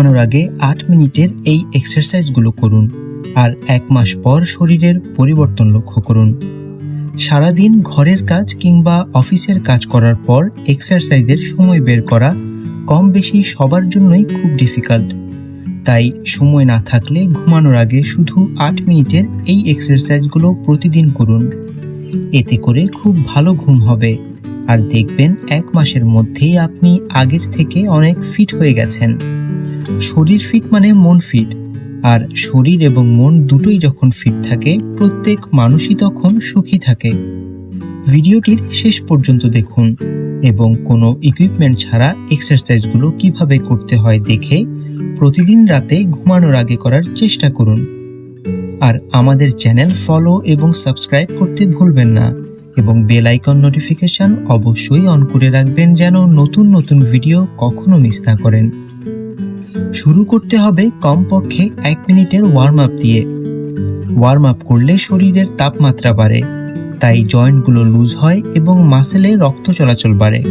ঘুমানোর আগে আট মিনিটের এই এক্সারসাইজগুলো করুন আর এক মাস পর শরীরের পরিবর্তন লক্ষ্য করুন। সারাদিন ঘরের কাজ কিংবা অফিসের কাজ করার পর এক্সারসাইজের সময় বের করা কম বেশি সবার জন্যই খুব ডিফিকাল্ট তাই সময় না থাকলে ঘুমানোর আগে শুধু আট মিনিটের এই এক্সারসাইজগুলো প্রতিদিন করুন। এতে করে খুব ভালো ঘুম হবে। আর দেখবেন এক মাসের মধ্যেই আপনি আগের থেকে অনেক ফিট হয়ে গেছেন। শরীর ফিট মানে মন ফিট আর শরীর এবং মন দুটোই যখন ফিট থাকে, প্রত্যেক মানুষই তখন সুখী থাকে। ভিডিওটির শেষ পর্যন্ত দেখুন এবং কোনো ইকুইপমেন্ট ছাড়া এক্সারসাইজগুলো কীভাবে করতে হয় দেখে প্রতিদিন রাতে ঘুমানোর আগে করার চেষ্টা করুন। আর আমাদের চ্যানেল ফলো এবং সাবস্ক্রাইব করতে ভুলবেন না এবং বেল আইকন নোটিফিকেশন অবশ্যই অন করে রাখবেন যেন নতুন নতুন ভিডিও কখনো মিস না করেন। শুরু করতে হবে কমপক্ষে এক মিনিটের ওয়ার্ম আপ দিয়ে। ওয়ার্ম আপ করলে শরীরের তাপমাত্রা বাড়ে, তাই জয়েন্টগুলো লুজ হয় এবং মাসেলে রক্ত চলাচল বাড়ে।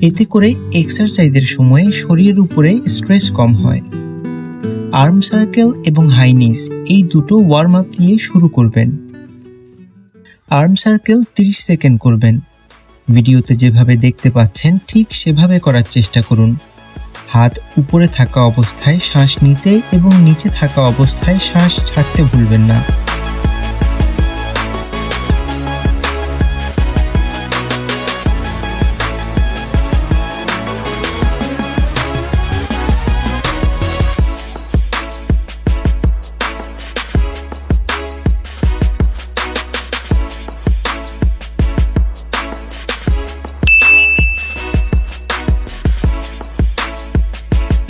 এতে করে এক্সারসাইজের সময়ে শরীরের উপরে স্ট্রেস কম হয়। আর্ম সার্কেল এবং হাইনিস এই দুটো ওয়ার্ম আপ দিয়ে শুরু করবেন। আর্ম সার্কেল 30 সেকেন্ড করবেন। ভিডিওতে যেভাবে দেখতে পাচ্ছেন, ঠিক সেভাবে করার চেষ্টা করুন। হাত উপরে থাকা অবস্থায় শ্বাস নিতে এবং নিচে থাকা অবস্থায় শ্বাস ছাড়তে ভুলবেন না।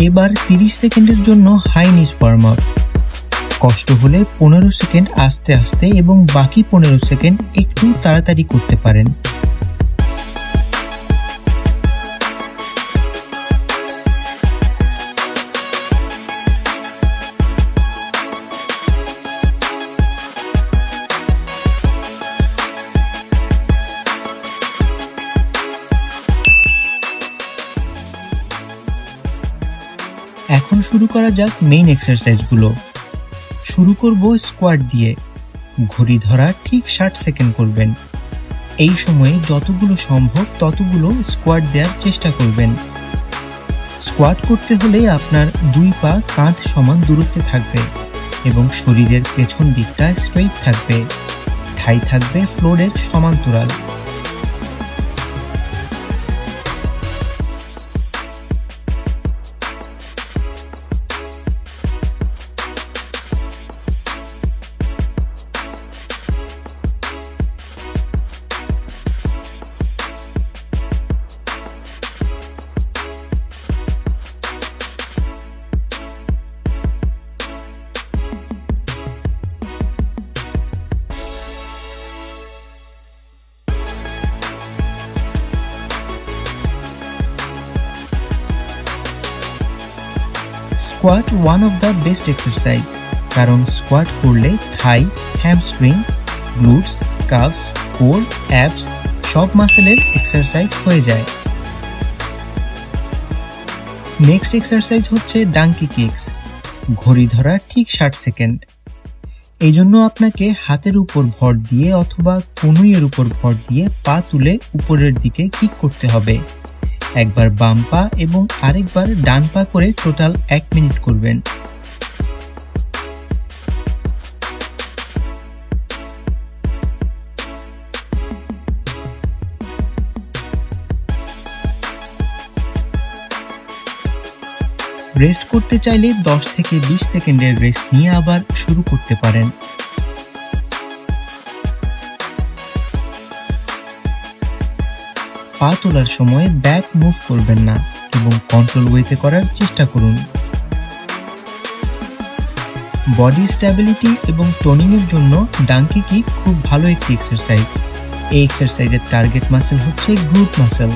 এবার 30 সেকেন্ডের জন্য হাই নিস ওয়ার্ম আপ কষ্ট হলে পনেরো সেকেন্ড আস্তে আস্তে এবং বাকি পনেরো সেকেন্ড একটু তাড়াতাড়ি করতে পারেন। শুরু করা যাক মেইন এক্সারসাইজগুলো শুরু করব স্কোয়াড দিয়ে। ঘড়ি ধরা ঠিক ষাট সেকেন্ড করবেন। এই সময়ে যতগুলো সম্ভব ততগুলো স্কোয়াড দেওয়ার চেষ্টা করবেন। স্কোয়াড করতে হলে আপনার দুই পা কাঁধ সমান দূরত্বে থাকবে এবং শরীরের পেছন দিকটা স্ট্রেইট থাকবে। থাই থাকবে ফ্লোরের সমান্তরাল। Squat one of the best exercise কারণ স্কোয়াট করলে thigh hamstring glutes calves core abs সব মাসেলের এক্সারসাইজ হয়ে যায়। নেক্সট এক্সারসাইজ হচ্ছে ডাঙ্কি কিক্স ঘড়ি ধরা ঠিক ষাট সেকেন্ড এই জন্য আপনাকে হাতের উপর ভর দিয়ে অথবা কনুইয়ের উপর ভর দিয়ে পা তুলে উপরের দিকে কিক করতে হবে। একবার বাম পা এবং আরেকবার ডান পা করে টোটাল এক মিনিট করবেন। রেস্ট করতে চাইলে 10 থেকে 20 সেকেন্ডের রেস্ট নিয়ে আবার শুরু করতে পারেন। পা তোলার সময় ব্যাক মুভ করবেন না এবং কন্ট্রোল ওয়েতে করার চেষ্টা করুন। বডি স্ট্যাবিলিটি এবং টোনিংয়ের জন্য ডাঙ্কি কিক খুব ভালো একটি এক্সারসাইজ এই এক্সারসাইজের টার্গেট মাসেল হচ্ছে গ্রুপ মাসেল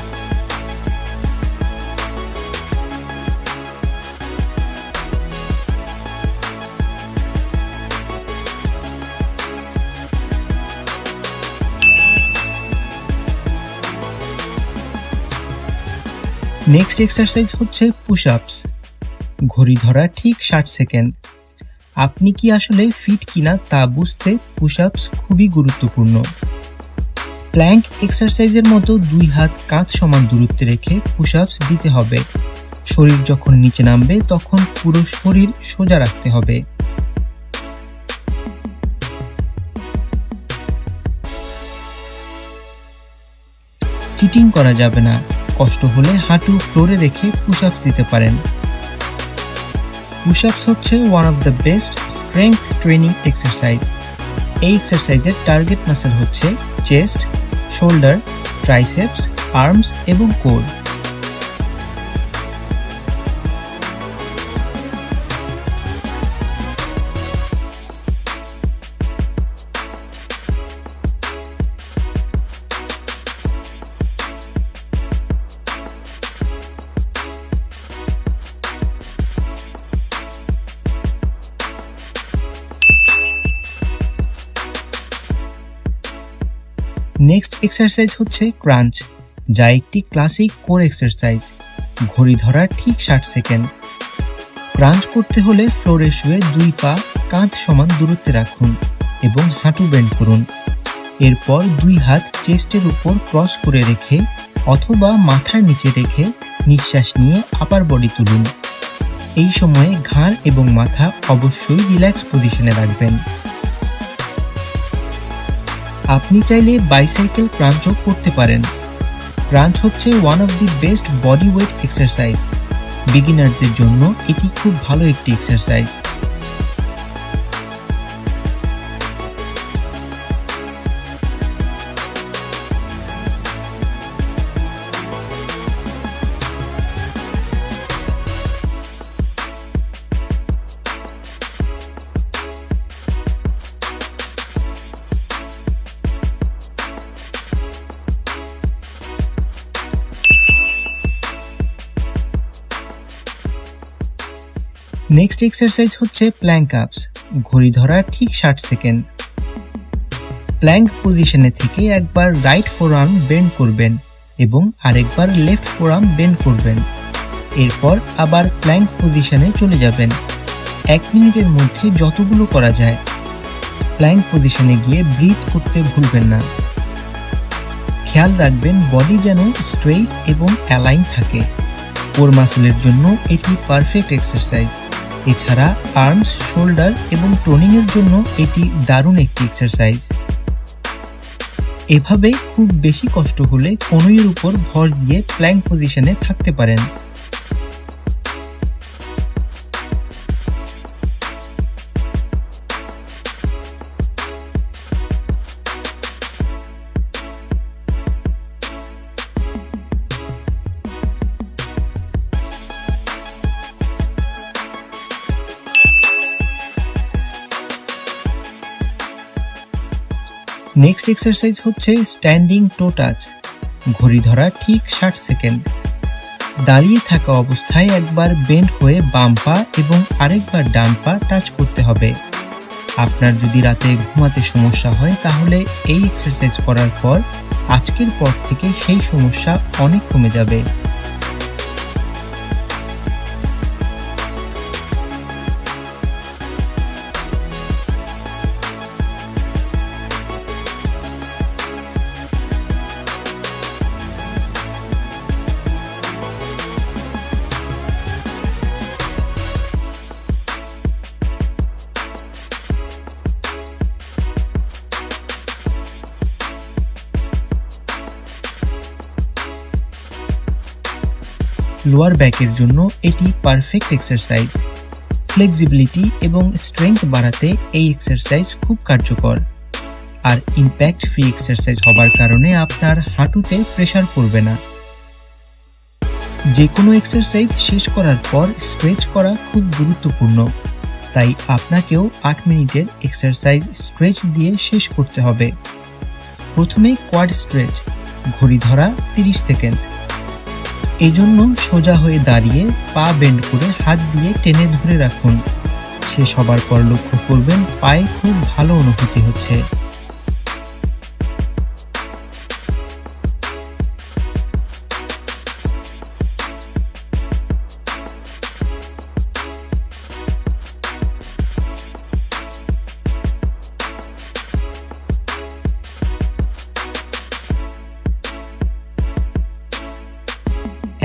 নেক্সট এক্সারসাইজ হচ্ছে পুশ আপস ঘড়ি ধরা ঠিক ষাট সেকেন্ড। আপনি কি আসলে ফিট কিনা তা বুঝতে পুশ আপস খুবই গুরুত্বপূর্ণ। প্ল্যাঙ্ক এক্সারসাইজের মতো দুই হাত কাঁধ সমান দূরত্বে রেখে পুশ আপস দিতে হবে। শরীর যখন নিচে নামবে, তখন পুরো শরীর সোজা রাখতে হবে। চিটিং করা যাবে না। কষ্ট হলে হাঁটু ফ্লোরে রেখে পুশ আপ দিতে পারেন। পুশ আপস হচ্ছে one of the best strength training exercise এই এক্সারসাইজের টার্গেট মাসেল হচ্ছে চেস্ট শোল্ডার ট্রাইসেপস আর্মস এবং কোর নেক্সট এক্সারসাইজ হচ্ছে ক্রাঞ্চ, যা একটি ক্লাসিক কোর এক্সারসাইজ। ঘড়ি ধরার ঠিক ষাট সেকেন্ড। ক্রাঞ্চ করতে হলে ফ্লোরে শুয়ে দুই পা কাঁধ সমান দূরত্বে রাখুন এবং হাঁটু বেন্ড করুন। এরপর দুই হাত চেস্টের উপর ক্রস করে রেখে অথবা মাথার নিচে রেখে নিঃশ্বাস নিয়ে আপার বডি তুলুন। এই সময়ে ঘাড় এবং মাথা অবশ্যই রিল্যাক্স পজিশনে রাখবেন। আপনি চাইলে বাইসাইকেল ক্রাঞ্চও করতে পারেন। ক্রাঞ্চ হচ্ছে one of the best body weight exercise বিগিনারদের জন্য এটি খুব ভালো একটি এক্সারসাইজ নেক্সট এক্সারসাইজ হচ্ছে প্ল্যাঙ্ক আপস ঘড়ি ধরার ঠিক ষাট সেকেন্ড। প্ল্যাঙ্ক পজিশনে থেকে একবার রাইট ফোরআর্ম বেন্ড করবেন এবং আরেকবার লেফট ফোরআর্ম বেন্ড করবেন। এরপর আবার প্ল্যাঙ্ক পজিশনে চলে যাবেন। এক মিনিটের মধ্যে যতগুলো করা যায়। প্ল্যাঙ্ক পজিশনে গিয়ে ব্রিথ করতে ভুলবেন না। খেয়াল রাখবেন বডি যেন স্ট্রেইট এবং অ্যালাইন থাকে। কোর মাসেলের জন্য এটি পারফেক্ট এক্সারসাইজ এছাড়া আর্মস শোল্ডার এবং টোনিংয়ের জন্য এটি দারুণ একটি এক্সারসাইজ এভাবে খুব বেশি কষ্ট হলে কনুইয়ের উপর ভর দিয়ে প্ল্যাঙ্ক পজিশনে থাকতে পারেন। নেক্সট এক্সারসাইজ হচ্ছে স্ট্যান্ডিং টো টাচ ঘড়ি ধরা ঠিক ষাট সেকেন্ড। দাঁড়িয়ে থাকা অবস্থায় একবার বেন্ড হয়ে বাম পা এবং আরেকবার ডান পা টাচ করতে হবে। আপনার যদি রাতে ঘুমাতে সমস্যা হয়, তাহলে এই এক্সারসাইজ করার পর আজকের পর থেকে সেই সমস্যা অনেক কমে যাবে। লোয়ার ব্যাকের জন্য এটি পারফেক্ট এক্সারসাইজ ফ্লেক্সিবিলিটি এবং স্ট্রেংথ বাড়াতে এই এক্সারসাইজ খুব কার্যকর। আর ইম্প্যাক্ট ফ্রি এক্সারসাইজ হবার কারণে আপনার হাঁটুতে প্রেশার পড়বে না। যে কোনো এক্সারসাইজ শেষ করার পর স্ট্রেচ করা খুব গুরুত্বপূর্ণ। তাই আপনাকেও আট মিনিটের এক্সারসাইজ স্ট্রেচ দিয়ে শেষ করতে হবে। প্রথমে কোয়াড স্ট্রেচ ঘড়ি ধরা তিরিশ সেকেন্ড। এজন্য সোজা হয়ে দাঁড়িয়ে পা বেন্ড করে হাত দিয়ে টেনে ধরে রাখুন। সে সবার পর লক্ষ্য করবেন পায়ে খুব ভালো অনুভূতি হচ্ছে।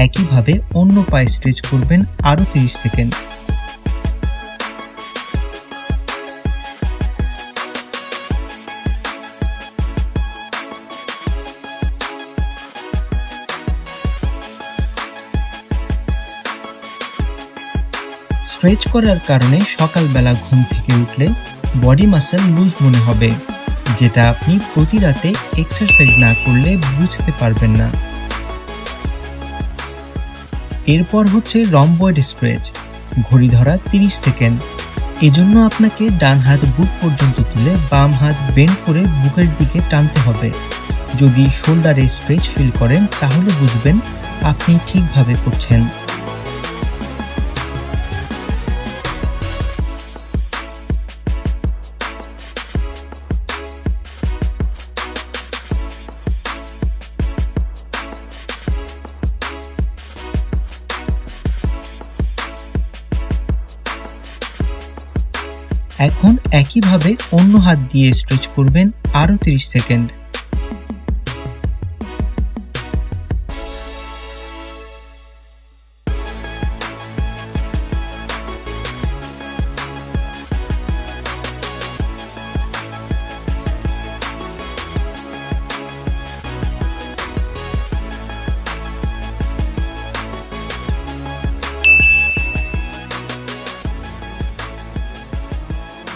একইভাবে অন্য পায়ে স্ট্রেচ করবেন আরও তিরিশ সেকেন্ড। স্ট্রেচ করার কারণে সকালবেলা ঘুম থেকে উঠলে বডি মাসেল লুজ মনে হবে, যেটা আপনি প্রতি রাতে এক্সারসাইজ না করলে বুঝতে পারবেন না। এরপর হচ্ছে রম্বয়েড স্ট্রেচ ঘড়ি ধরা 30 সেকেন্ড। এজন্য আপনাকে ডান হাত বুক পর্যন্ত তুলে বাম হাত বেন্ড করে বুকের দিকে টানতে হবে। যদি শোল্ডারে স্ট্রেচ ফিল করেন, তাহলে বুঝবেন আপনি ঠিকভাবে করছেন। একইভাবে অন্য হাত দিয়ে স্ট্রেচ করবেন আরও 30 সেকেন্ড।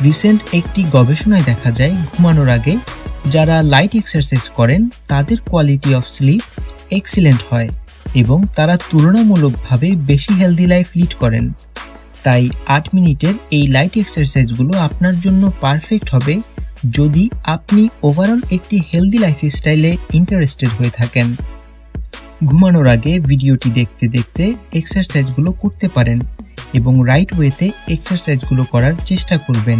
রিসেন্ট একটি গবেষণায় দেখা যায় ঘুমানোর আগে যারা লাইট এক্সারসাইজ করেন, তাদের কোয়ালিটি অফ স্লিপ এক্সিলেন্ট হয় এবং তারা তুলনামূলকভাবে বেশি হেলদি লাইফ লিড করেন। তাই আট মিনিটের এই লাইট এক্সারসাইজগুলো আপনার জন্য পারফেক্ট হবে যদি আপনি ওভারঅল একটি হেলদি লাইফস্টাইলে ইন্টারেস্টেড হয়ে থাকেন। ঘুমানোর আগে ভিডিওটি দেখতে দেখতে এক্সারসাইজগুলো করতে পারেন এবং রাইট ওয়েতে এক্সারসাইজগুলো করার চেষ্টা করবেন।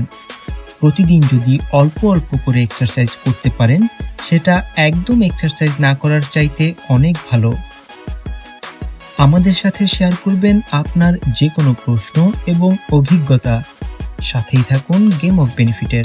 প্রতিদিন যদি অল্প অল্প করে এক্সারসাইজ করতে পারেন, সেটা একদম এক্সারসাইজ না করার চাইতে অনেক ভালো। আমাদের সাথে শেয়ার করবেন আপনার যে কোনো প্রশ্ন এবং অভিজ্ঞতা। সাথেই থাকুন গেম অফ বেনিফিটের